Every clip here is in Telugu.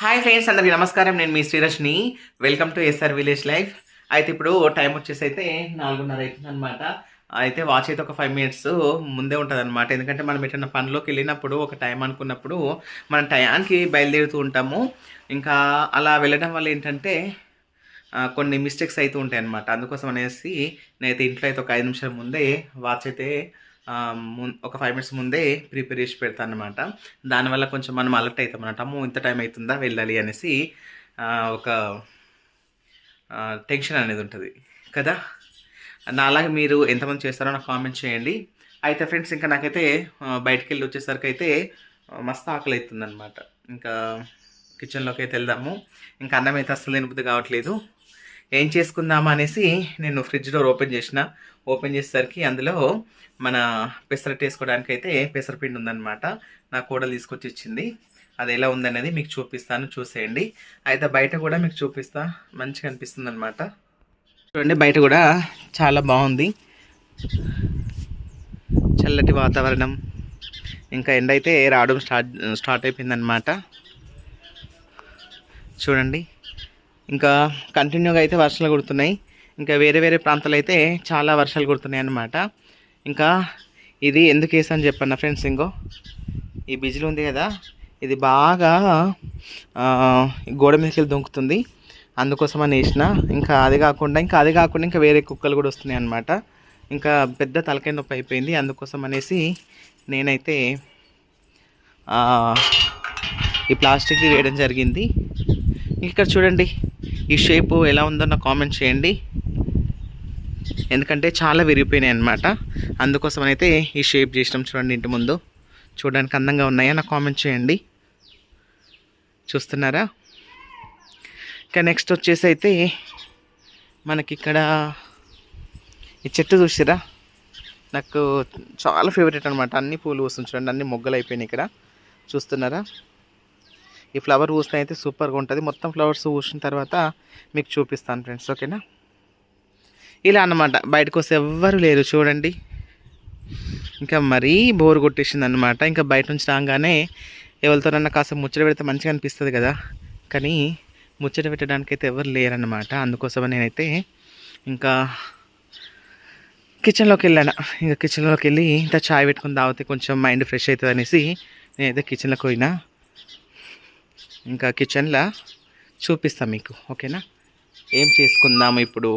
హాయ్ ఫ్రెండ్స్ అందరికీ నమస్కారం. నేను మీ శ్రీరష్ని. Welcome to S R village అయితే ఇప్పుడు టైం వచ్చేసి అయితే నాలుగున్నర అవుతుంది అనమాట అయితే వాచ్ అయితే ఒక ఫైవ్ మినిట్స్ ముందే ఉంటుంది అనమాట ఎందుకంటే మనం ఎటన్నా పనిలోకి వెళ్ళినప్పుడు ఒక టైం అనుకున్నప్పుడు మనం టయానికి బయలుదేరుతూ ఉంటాము. ఇంకా అలా వెళ్ళడం వల్ల ఏంటంటే కొన్ని మిస్టేక్స్ అయితే ఉంటాయి అనమాట అందుకోసం అనేసి నేనైతే ఇంట్లో అయితే ఒక ఐదు నిమిషాల ముందే వాచ్ అయితే ఒక ఫైవ్ మినిట్స్ ముందే ప్రిపేర్ చేసి పెడతాను అనమాట దానివల్ల కొంచెం మనం అలర్ట్ అవుతాం అన్నమాట అమ్మో ఇంత టైం అవుతుందా వెళ్ళాలి అనేసి ఒక టెన్షన్ అనేది ఉంటుంది. కదా? నా అలాగే మీరు ఎంతమంది చేస్తారో నాకు కామెంట్ చేయండి. అయితే ఫ్రెండ్స్ ఇంకా నాకైతే బయటికి వెళ్ళి వచ్చేసరికి అయితే మస్తు ఆకలి అవుతుంది అనమాట ఇంకా కిచెన్లోకి అయితే వెళ్దాము. ఇంకా అన్నం అయితే అస్సలు తినబుద్ధి కావట్లేదు. ఏం చేసుకుందామా అనేసి నేను ఫ్రిడ్జ్ డోర్ ఓపెన్ చేసిన. ఓపెన్ చేసేసరికి అందులో మన పెసరట్టు వేసుకోవడానికి అయితే పెసరపిండి ఉందన్నమాట. నా కోడలు తీసుకొచ్చి ఇచ్చింది. అది ఎలా ఉందనేది మీకు చూపిస్తాను. చూసేయండి. అయితే బయట కూడా మీకు చూపిస్తా. మంచిగా అనిపిస్తుంది అనమాట చూడండి బయట కూడా చాలా బాగుంది. చల్లటి వాతావరణం. ఇంకా ఎండ అయితే రావడం స్టార్ట్ స్టార్ట్ అయిపోయిందనమాట చూడండి. ఇంకా కంటిన్యూగా అయితే వర్షాలు కుడుతున్నాయి. ఇంకా వేరే వేరే ప్రాంతాలు అయితే చాలా వర్షాలు కుడుతున్నాయి అన్నమాట. ఇంకా ఇది ఎందుకు వేసాను చెప్పన్న ఫ్రెండ్స్ ఇంకో. ఈ బిజిలు ఉంది కదా ఇది బాగా గోడ మీదకి దొంకుతుంది. దుంకుతుంది అందుకోసం అని వేసిన. ఇంకా అది కాకుండా ఇంకా అది కాకుండా ఇంకా వేరే కుక్కలు కూడా వస్తున్నాయి అన్నమాట. ఇంకా పెద్ద తలకాయ నొప్పి అయిపోయింది. అందుకోసం అనేసి నేనైతే ఈ ప్లాస్టిక్ది వేయడం జరిగింది. ఇక్కడ చూడండి. ఈ షేపు ఎలా ఉందో నాకు కామెంట్ చేయండి. ఎందుకంటే చాలా విరిగిపోయినాయి అనమాట అందుకోసం అయితే ఈ షేప్ చేసినాం చూడండి ఇంటి ముందు. చూడడానికి అందంగా ఉన్నాయా నాకు కామెంట్ చేయండి. చూస్తున్నారా? ఇంకా నెక్స్ట్ వచ్చేసి అయితే మనకి ఇక్కడ ఈ చెట్టు చూసిరా? నాకు చాలా ఫేవరెట్ అనమాట అన్ని పూలు పూస్తుంది చూడండి అన్ని మొగ్గలు అయిపోయినాయి ఇక్కడ. చూస్తున్నారా? ఈ ఫ్లవర్ పూసిన అయితే సూపర్గా ఉంటుంది. మొత్తం ఫ్లవర్స్ పూసిన తర్వాత మీకు చూపిస్తాను ఫ్రెండ్స్ ఓకేనా? ఇలా అన్నమాట బయటకు వస్తే ఎవ్వరు లేరు చూడండి. ఇంకా మరీ బోర్ కొట్టేసింది అనమాట ఇంకా బయట నుంచి రాగానే ఎవరితోనన్నా కాస్త ముచ్చట పెడితే మంచిగా అనిపిస్తుంది కదా. కానీ ముచ్చట పెట్టడానికి అయితే ఎవరు లేరనమాట అందుకోసం నేనైతే ఇంకా కిచెన్లోకి వెళ్ళాను. ఇంకా కిచెన్లోకి వెళ్ళి ఇంత చాయ్ పెట్టుకుని తాగితే కొంచెం మైండ్ ఫ్రెష్ అవుతుంది అనేసి నేనైతే కిచెన్లోకి పోయినా. ఇంకా కిచెన్లో చూపిస్తాం మీకు ఓకేనా? ఏం చేసుకుందాము ఇప్పుడు?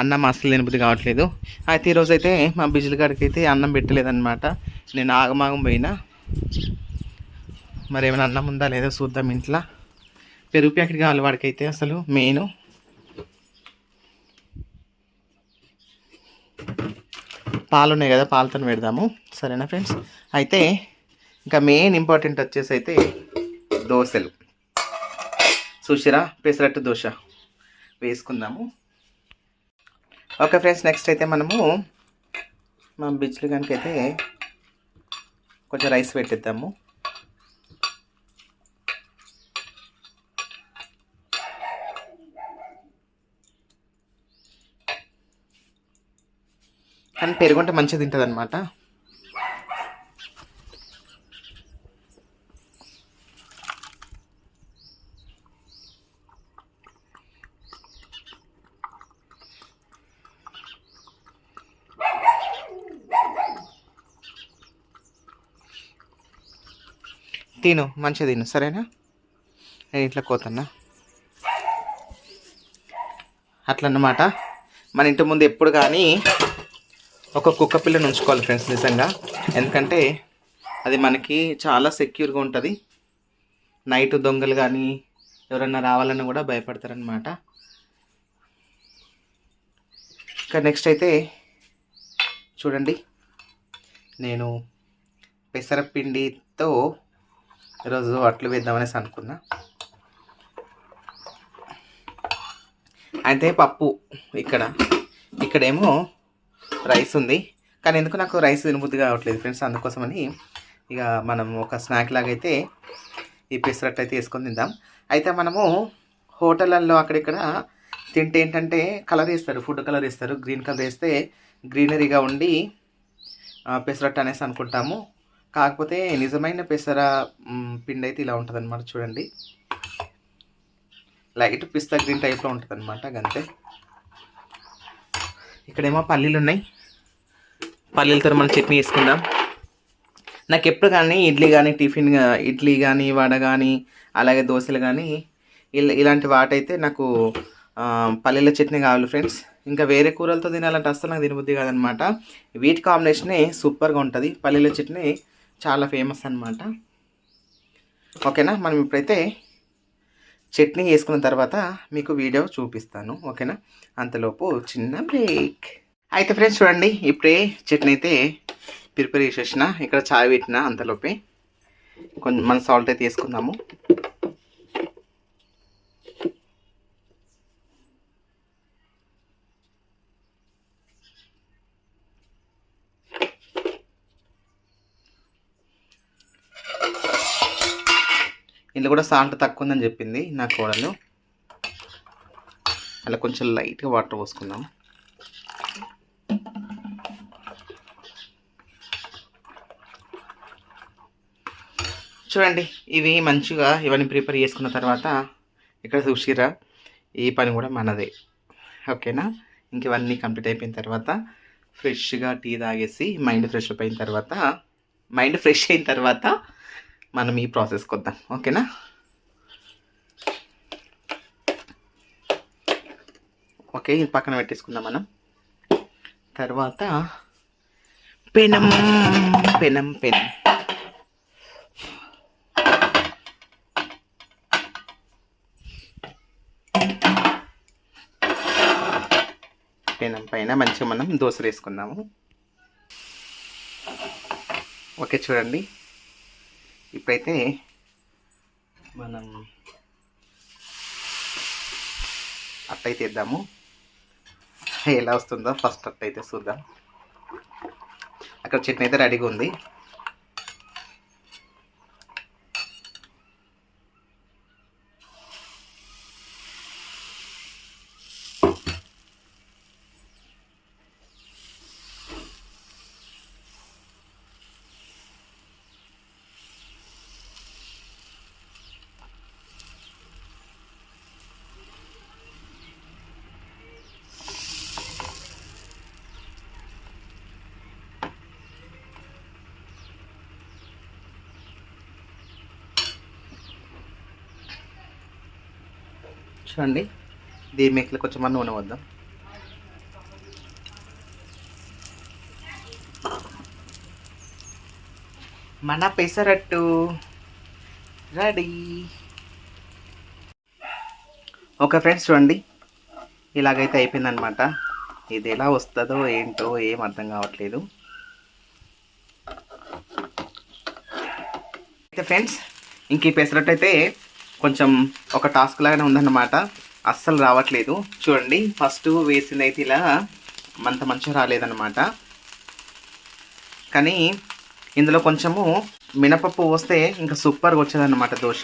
అన్నం అసలు తినబుద్ధి కావట్లేదు. అయితే ఈరోజు అయితే మా బిజిల్ గారికి అయితే అన్నం పెట్టలేదన్నమాట. నేను ఆగమాగం పోయినా. మరి ఏమైనా అన్నం ఉందా లేదో చూద్దాం ఇంట్లో. పెరుగు ప్యాకెట్ కావాలి వాడికైతే అసలు మెయిన్. పాలు ఉన్నాయి కదా పాలతో పెడదాము. సరేనా ఫ్రెండ్స్? అయితే ఇంకా మెయిన్ ఇంపార్టెంట్ వచ్చేసి అయితే దోశలు. చూసిరా? పెసరట్టు దోశ వేసుకుందాము. ఓకే ఫ్రెండ్స్ నెక్స్ట్ అయితే మనము మా బిజ్లు కనుకైతే అయితే కొంచెం రైస్ పెట్టిద్దాము. కానీ పెరుగుంటే మంచిగా తింటుంది అనమాట తిను మంచిగా తిను సరేనా? నేను ఇంట్లో కోతన్నా అట్లన్నమాట. మన ఇంటి ముందు ఎప్పుడు కానీ ఒక కుక్క పిల్లని ఉంచుకోవాలి ఫ్రెండ్స్ నిజంగా. ఎందుకంటే అది మనకి చాలా సెక్యూర్గా ఉంటుంది. నైట్ దొంగలు కానీ ఎవరన్నా రావాలన్నా కూడా భయపడతారనమాట ఇంకా నెక్స్ట్ అయితే చూడండి. నేను పెసరపిండితో ఈరోజు అట్లు వేద్దామనేసి అనుకున్నా. అయితే పప్పు ఇక్కడ. ఇక్కడేమో రైస్ ఉంది. కానీ ఎందుకు నాకు రైస్ తినబుద్ధి కావట్లేదు ఫ్రెండ్స్ అందుకోసమని ఇక మనం ఒక స్నాక్ లాగా అయితే ఈ పెసరట్టు అయితే వేసుకొని తిందాం. అయితే మనము హోటళ్ళల్లో అక్కడిక్కడ తింటే ఏంటంటే కలర్ వేస్తారు ఫుడ్ కలర్ వేస్తారు. గ్రీన్ కలర్ వేస్తే గ్రీనరీగా ఉండి పెసరట్టు అనేసి అనుకుంటాము. కాకపోతే నిజమైన పెసర పిండి అయితే ఇలా ఉంటుంది అనమాట చూడండి. లైట్ పిస్తా గ్రీన్ టైప్లో ఉంటుంది అనమాట అంతే ఇక్కడేమో పల్లీలు ఉన్నాయి పల్లీలతో మనం చట్నీ వేసుకుందాం నాకు ఎప్పుడు కానీ ఇడ్లీ కానీ టిఫిన్ ఇడ్లీ కానీ వడ కానీ అలాగే దోశలు కానీ ఇలా ఇలాంటి వాటైతే నాకు పల్లీల చట్నీ కావాలి ఫ్రెండ్స్. ఇంకా వేరే కూరలతో తినాలంటే అస్సలు నాకు తినబుద్ధి కాదనమాట వీటి కాంబినేషనే సూపర్గా ఉంటుంది పల్లీల చట్నీ. చాలా ఫేమస్ అన్నమాట. ఓకేనా? మనం ఇప్పుడైతే చట్నీ వేసుకున్న తర్వాత మీకు వీడియో చూపిస్తాను. ఓకేనా? అంతలోపు చిన్న బ్రేక్ అయితే ఫ్రెండ్స్ చూడండి ఇప్పుడే చట్నీ అయితే ప్రిపేర్ చేసేసిన ఇక్కడ చాయ్ పెట్టిన అంతలోపే. కొంచెం మన సాల్ట్ అయితే వేసుకుందాము. ఇందులో కూడా సాల్ట్ తక్కువ ఉందని చెప్పింది నా కోడలు. అలా కొంచెం లైట్గా వాటర్ పోసుకుందాం. చూడండి ఇవి మంచిగా ఇవన్నీ ప్రిపేర్ చేసుకున్న తర్వాత ఇక్కడ చూసిరా ఈ పని కూడా మనదే. ఓకేనా? ఇంక ఇవన్నీ కంప్లీట్ అయిపోయిన తర్వాత ఫ్రెష్గా టీ తాగేసి మైండ్ ఫ్రెష్ అయిపోయిన అయిన తర్వాత మైండ్ ఫ్రెష్ అయిన తర్వాత మనం ఈ ప్రాసెస్కి వద్దాం ఓకేనా? ఓకే ఇది పక్కన పెట్టేసుకుందాం మనం. తర్వాత పెనం పెనం పెనం. పెనం పైన మంచిగా మనం దోశలు వేసుకుందాము ఓకే చూడండి. ఇప్పుడైతే మనం అట్టయితే ఇద్దాము ఎలా వస్తుందో ఫస్ట్ అట్టయితే చూద్దాం. అక్కడ చట్నీ అయితే రెడీగా ఉంది. చూడండి. దీని మేకలు కొంచెం మన నూనె వద్దాం మన పెసరట్టు. రెడీ. ఓకే ఫ్రెండ్స్ చూడండి. ఇలాగైతే అయిపోయిందనమాట ఇది ఎలా వస్తుందో ఏంటో ఏం అర్థం కావట్లేదు. అయితే ఫ్రెండ్స్ ఇంక ఈ పెసరట్టు అయితే కొంచెం ఒక టాస్క్ లాగానే ఉందన్నమాట. అస్సలు రావట్లేదు. చూడండి ఫస్ట్ వేసింది అయితే ఇలా అంత మంచిగా రాలేదన్నమాట. కానీ ఇందులో కొంచెము మినపప్పు వస్తే ఇంకా సూపర్గా వచ్చేదన్నమాట దోశ.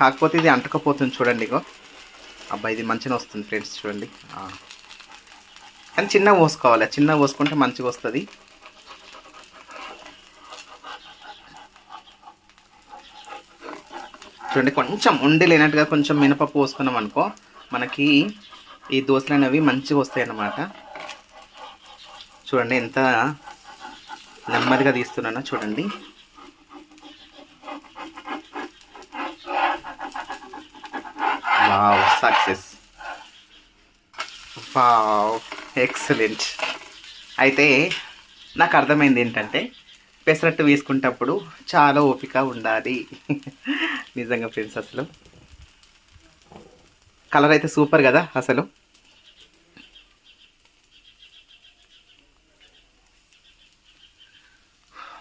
కాకపోతే ఇది అంటకపోతుంది చూడండి ఇగో. అబ్బాయి ఇది మంచిగా వస్తుంది ఫ్రెండ్స్ చూడండి. కానీ చిన్నగా పోసుకోవాలి. చిన్నగా పోసుకుంటే మంచిగా వస్తుంది. చూడండి కొంచెం ఉండి లేనట్టుగా కొంచెం మినపప్పు పోసుకున్నాం అనుకో మనకి ఈ దోశలు అనేవి మంచిగా వస్తాయి అన్నమాట చూడండి ఎంత నెమ్మదిగా తీస్తున్నానో చూడండి. Wow success. Wow excellent. అయితే నాకు అర్థమైంది ఏంటంటే పెసరట్టు వేసుకుంటప్పుడు చాలా ఓపిక ఉండాలి. నిజంగా ఫ్రెండ్స్ అసలు. కలర్ అయితే సూపర్ కదా అసలు.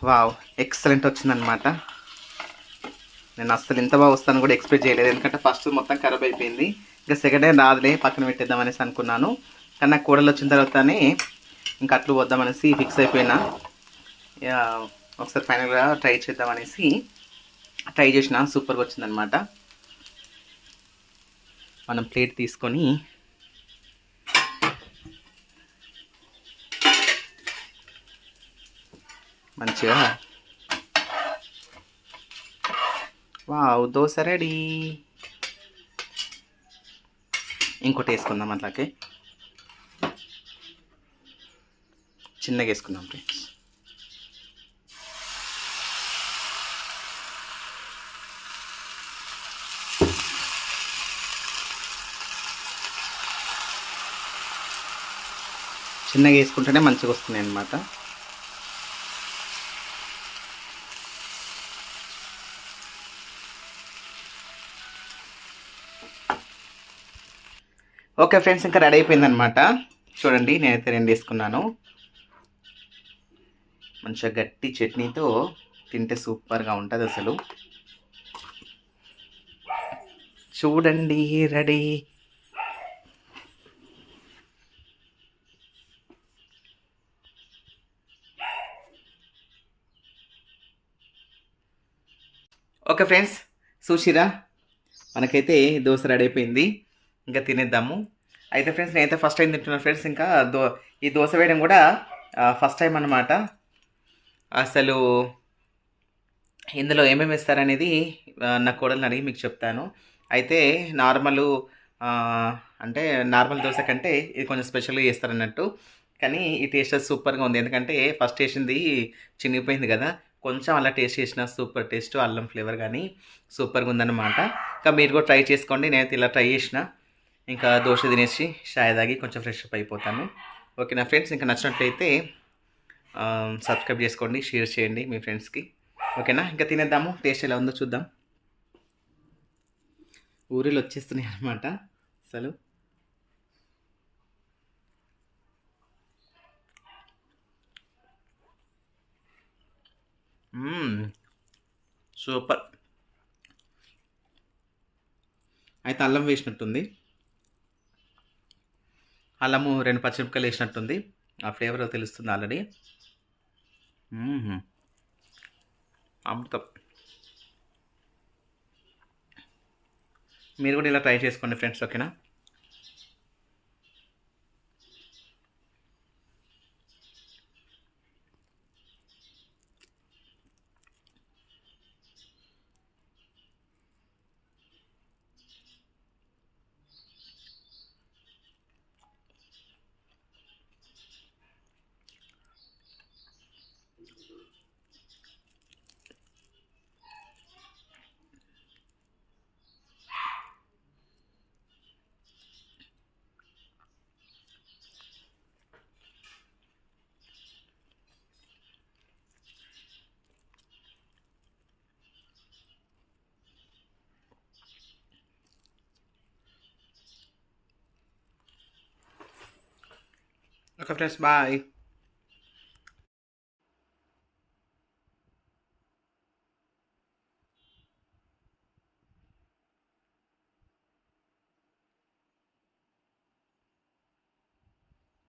వావ్ ఎక్సలెంట్ వచ్చిందనమాట నేను అస్సలు ఇంత బాగా వస్తాను కూడా ఎక్స్పెక్ట్ చేయలేదు. ఎందుకంటే ఫస్ట్ మొత్తం ఖరాబ్ అయిపోయింది. ఇంకా సెకండ్ డే రాదులే పక్కన పెట్టేద్దామనేసి అనుకున్నాను. కానీ నాకు కూడలు వచ్చిన తర్వాతనే ఇంకా అట్లు వద్దామనేసి ఫిక్స్ అయిపోయినా. ఒకసారి ఫైనల్గా ట్రై చేద్దాం అనేసి ట్రై చేసిన సూపర్గా వచ్చిందనమాట మనం ప్లేట్ తీసుకొని మంచిగా వావ్ దోశ రెడీ ఇంకోటి వేసుకుందాం అట్లాగే చిన్నగా వేసుకుందాం ఫ్రెండ్స్ చిన్నగా వేసుకుంటేనే మంచిగా వస్తున్నాయి అన్నమాట. ఓకే ఫ్రెండ్స్ ఇంకా రెడీ అయిపోయిందనమాట చూడండి నేనైతే రెండు వేసుకున్నాను. మంచిగా గట్టి చట్నీతో తింటే సూపర్గా ఉంటుంది అసలు. చూడండి రెడీ. Okay friends. చూసిరా మనకైతే దోశ రెడీ అయిపోయింది. ఇంకా తినేద్దాము. అయితే ఫ్రెండ్స్ నేనైతే ఫస్ట్ టైం తింటున్నాను ఫ్రెండ్స్. ఇంకా దో ఈ దోశ వేయడం కూడా ఫస్ట్ టైం అన్నమాట. అసలు ఇందులో ఏమేమి ఇస్తారనేది నా కోడల్ని అడిగి మీకు చెప్తాను. అయితే నార్మల్ అంటే నార్మల్ దోశ కంటే ఇది కొంచెం స్పెషల్గా చేస్తారన్నట్టు. కానీ ఈ టేస్ట్ సూపర్గా ఉంది. ఎందుకంటే ఫస్ట్ వేసింది చినిగిపోయింది కదా. కొంచెం అలా టేస్ట్ చేసిన సూపర్ టేస్ట్ అల్లం ఫ్లేవర్ కానీ సూపర్గా ఉందన్నమాట. ఇంకా మీరు కూడా ట్రై చేసుకోండి. నేనైతే ఇలా ట్రై చేసిన. ఇంకా దోశ తినేసి షాయ్ తాగి కొంచెం ఫ్రెష్ అప్ అయిపోతాను. ఓకే నా ఫ్రెండ్స్ ఇంకా నచ్చినట్లయితే సబ్స్క్రైబ్ చేసుకోండి షేర్ చేయండి మీ ఫ్రెండ్స్కి. ఓకేనా? ఇంకా తినేద్దాము. టేస్ట్ ఎలా ఉందో చూద్దాం. ఊరిలో వచ్చేస్తున్నాయి అనమాట అసలు Hmm. సూపర్ అయితే అల్లం వేసినట్టుంది. అల్లము రెండు పచ్చిమిరపకాయలు వేసినట్టుంది. ఆ ఫ్లేవర్ తెలుస్తుంది ఆల్రెడీ. Hmm. అమృతం. మీరు కూడా ఇలా ట్రై చేసుకోండి ఫ్రెండ్స్ ఓకేనా? Okay friends bye